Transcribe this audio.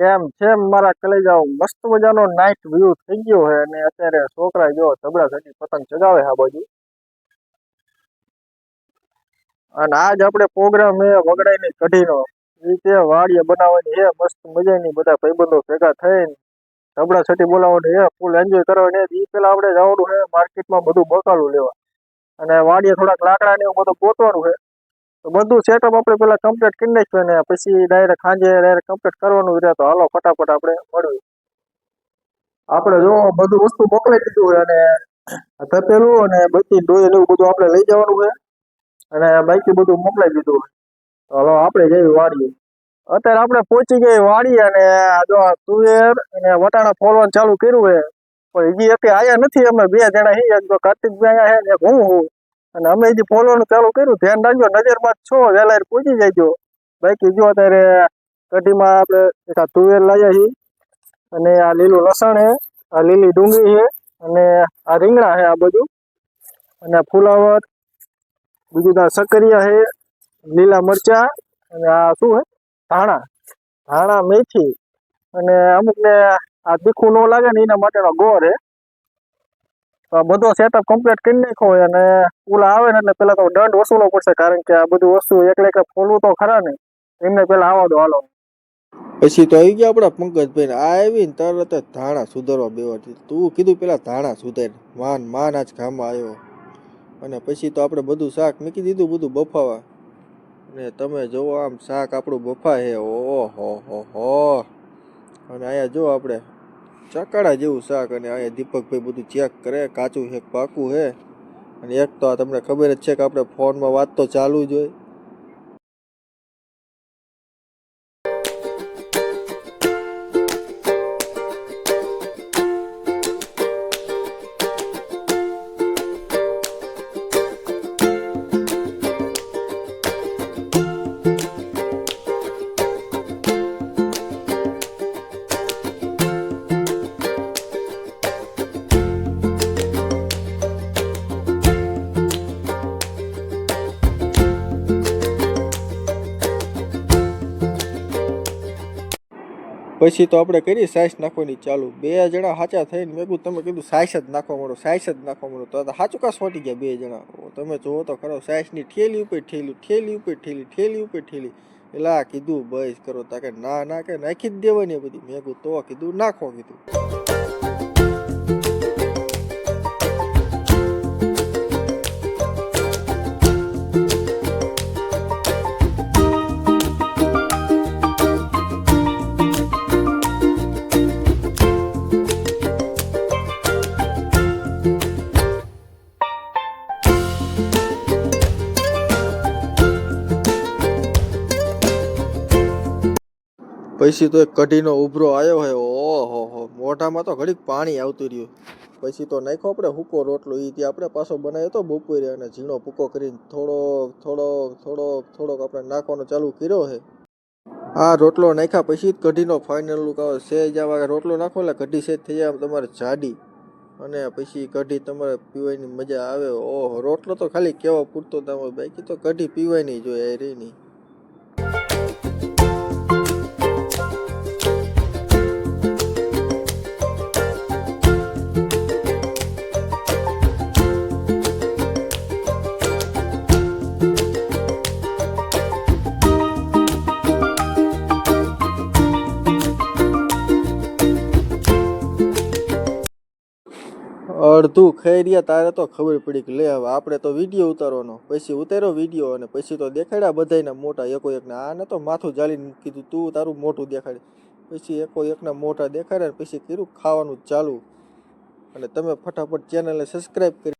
કેમ છે મારા કલેજાઓ મસ્ત મજાનો નાઇટ વ્યૂ થઈ ગયો છે અને અત્યારે છોકરા જો ઝબડા ઘટી પતંગ ચગાવે આ બાજુ. અને આજ આપણે પ્રોગ્રામ છે વગડાઈની કઢીનો એ રીતે વાડીએ બનાવવાની છે, મસ્ત મજાની બધા ભાઈબંધો ભેગા થઈને ધબડા છટી બોલાવવાની છે ફૂલ એન્જોય કરવાની એ પેલા આપણે જવાનું છે માર્કેટમાં બધું બકાલું લેવા. અને વાડીએ થોડાક લાકડા ને એવું બધું ગોતવાનું છે. બધું સેટઅપ આપણે પેલા કમ્પ્લીટ કરી નાખ્યું ને પછી ડાયરેક્ટ સાંજે ડાયરેક્ટ કમ્પ્લીટ કરવાનું રહે. તો હાલો, ફટાફટ આપણે મળવી આપણે જો બધું વસ્તુ મોકલાઈ દીધું અને તપેલું અને બધી ડોઈ એવું બધું આપણે લઈ જવાનું છે. અને બાકી બધું મોકલાઈ દીધું હોય. હાલો, આપણે જઈએ વાડીએ. અત્યારે આપણે પહોંચી ગઈ વાડી અને જો તુવેર અને વટાણા ફોલવાનું ચાલુ કર્યું છે. પણ હજી અત્યારે આયા નથી. અમે બે જણા છીએ. એક તો કાર્તિકભાઈ આયા છે એક હું હું. અને અમે જે ફોલોનું ચાલુ કર્યું, ધ્યાન રાખજો, નજરમાં છો વહેલા પહોંચી જાયજો. બાકી જો અત્યારે કઢીમાં આપણે તુવેર લાવ્યા છીએ, અને આ લીલું લસણ છે, આ લીલી ડુંગળી છે, અને આ રીંગણા છે આ બધું. અને ફુલાવર, બીજું ત્યાં સકરિયા છે, લીલા મરચા, અને આ શું છે? ધાણા. ધાણા, મેથી. અને અમુક ને આ તીખું ન લાગે ને એના માટેનો ગોળ છે. બધો સેટઅપ કમ્પ્લીટ કરી નાખો અને ઓલા આવે ને એટલે પેલા તો દંડ વસૂલો પડશે, કારણ કે આ બધું વસ્તુ એકલે એકલે ફોલવું તો ખરા ને. એમને પેલા આવવા દો, હાલો. પછી તો આવી ગયા આપણા પંકજભાઈ આવી ને તરત જ ધાણા સુધારવા બેવાથી. તું કીધું પેલા ધાણા સુધાર. માન માન આજ કામમાં આવ્યો. અને પછી તો આપણે બધું શાક મૂકી દીધું, બધું બફાવા. ને તમે જોવો આમ શાક આપણું બફા હે ઓહો, હો હો. અને અહીંયા જો આપણે. ચકાડા જેવું શાક અને અહીંયા દીપકભાઈ બધું ચેક કરે, કાચું છે પાકું છે? અને એક તો આ તમને ખબર જ છે કે આપણે ફોનમાં વાત તો ચાલુ જ હોય. પછી તો આપણે કરી સાઈસ નાખવાની ચાલુ. બે જણા સાચા થઈને મેં કીધું, તમે કીધું સાઈસ જ નાખવા મળો, સાઈસ જ નાખવા મળો. તો સાચું કાસ સોટી ગયા બે જણા. તમે જોવો તો ખરો, સાઈસની ઠેલી ઉપર ઠેલી ઠેલી ઉપર ઠેલી ઠેલી ઉપર ઠેલી. એટલે કીધું, બસ કરો તાકે ના ના, કે નાખી જ દેવાની બધી. મેં કીધું, તો કીધું, નાખો, કીધું. પછી તો એક કઢીનો ઉભરો આવ્યો હોય, ઓહો હો, મોઢામાં તો ઘડીક પાણી આવતું રહ્યું. પછી તો નાખ્યો આપણે હૂકો રોટલો એ ત્યાં આપણે પાછો બનાવ્યો તો બપોરે અને ઝીણો ભૂકો કરીને થોડોક થોડોક થોડોક થોડોક આપણે નાખવાનો ચાલુ કર્યો છે. આ રોટલો નાખ્યા પછી જ કઢીનો ફાઇનલ લુક આવે. સેજ આવા રોટલો નાખો એટલે કઢી સેજ થઈ જાય તમારે જાડી. અને પછી કઢી તમારે પીવાની મજા આવે. ઓહો, રોટલો તો ખાલી કેવા પૂરતો તમે બાકી તો કઢી પીવાની જોઈએ એ રહી નહીં. અડધું ખૈરિયા તારે તો ખબર પડી કે લે હવે આપણે તો વીડિયો ઉતારવાનો. પછી ઉતાર્યો વીડિયો અને પછી તો દેખાડ્યા બધાયના મોટા. એકો એકને આને તો માથું જાળીને કીધું, તું તારું મોટું દેખાડે. પછી એકો એકના મોટા દેખાડ્યા પછી કીધું, ખાવાનું ચાલુ. અને તમે ફટાફટ ચેનલને સબસ્ક્રાઈબ કરી